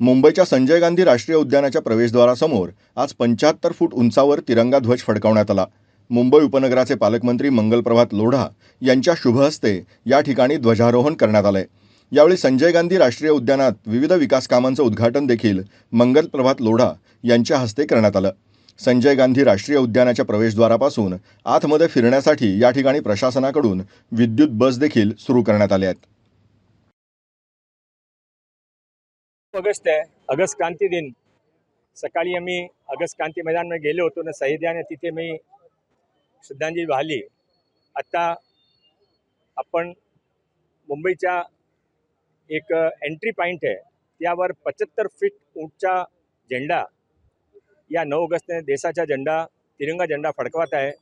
मुंबईच्या संजय गांधी राष्ट्रीय उद्यानाच्या प्रवेशद्वारासमोर आज पंच्याहत्तर फूट उंचावर तिरंगा ध्वज फडकावण्यात आला. मुंबई उपनगराचे पालकमंत्री मंगलप्रभात लोढा यांच्या शुभहस्ते या ठिकाणी ध्वजारोहण करण्यात आलंय. यावेळी संजय गांधी राष्ट्रीय उद्यानात विविध विकास कामांचं उद्घाटन देखील मंगलप्रभात लोढा यांच्या हस्ते करण्यात आलं. संजय गांधी राष्ट्रीय उद्यानाच्या प्रवेशद्वारापासून आतमध्ये फिरण्यासाठी या ठिकाणी प्रशासनाकडून विद्युत बस देखील सुरू करण्यात आल्या आहेत. ऑगस्ट आहे. ऑगस्ट क्रांती दिन. सकाळी आम्ही ऑगस्ट क्रांती मैदानमध्ये गेलो होतो ना सहिद्याने तिथे मी श्रद्धांजली वाहिली. आत्ता आपण मुंबईच्या एक एंट्री पॉईंट आहे. त्यावर पचहत्तर फीट उंचचा झेंडा या नऊ ऑगस्टने देशाचा झेंडा तिरंगा झेंडा फडकवत आहे.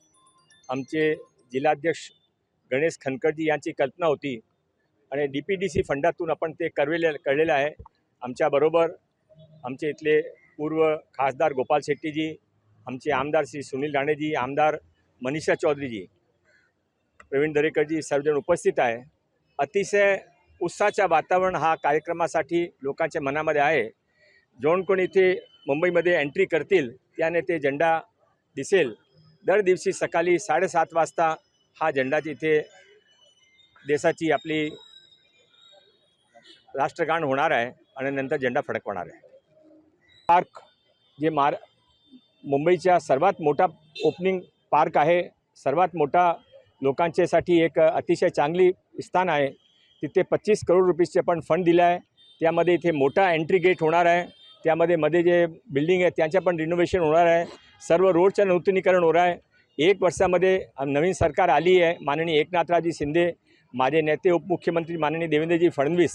आमचे जिल्हाध्यक्ष गणेश खनकरजी यांची कल्पना होती. आणि डी पी डी सी फंडातून आपण ते करवेले कळलेलं आहे. आमच्याबरोबर आमचे इथले पूर्व खासदार गोपाल शेट्टीजी आमचे आमदार श्री सुनील राणेजी आमदार मनीषा चौधरीजी प्रवीण दरेकरजी सर्वजण उपस्थित आहे. अतिशय उत्साहाच्या वातावरण हा कार्यक्रमासाठी लोकांच्या मनामध्ये आहे. जोण कोण इथे मुंबईमध्ये एंट्री करतील त्याने ते झेंडा दिसेल. दर दिवशी सकाळी साडेसात वाजता हा झेंडा इथे देशाची आपली राष्ट्रगान होणार आहे. आणि नंतर झेंडा फडकवणार आहे. पार्क जे मार मुंबईच्या सर्वात मोठा ओपनिंग पार्क आहे सर्वात मोठा लोकांच्यासाठी एक अतिशय चांगली स्थान आहे. तिथे पच्चीस करोड रुपीजचे पण फंड दिलं आहे. त्यामध्ये इथे मोठा एंट्री गेट होणार आहे. त्यामध्ये मध्ये जे बिल्डिंग आहे त्यांच्या पण रिनोव्हेशन होणार आहे. सर्व रोडचं नूतनीकरण होणार आहे. एक वर्षामध्ये नवीन सरकार आली आहे. माननीय एकनाथराजी शिंदे माझे नेते उपमुख्यमंत्री माननीय देवेंद्रजी फडणवीस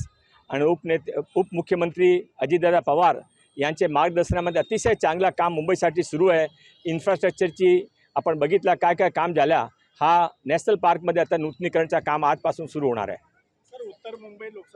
आणि उपनेते उपमुख्यमंत्री अजितदादा पवार यांचे मार्गदर्शनामध्ये अतिशय चांगला काम मुंबईसाठी सुरू आहे. इन्फ्रास्ट्रक्चरची आपण बघितला काय काय काम झाल्या हा नॅशनल पार्कमध्ये आता नूतनीकरणचा काम आजपासून सुरू होणार आहे. सर उत्तर मुंबई लोकसभा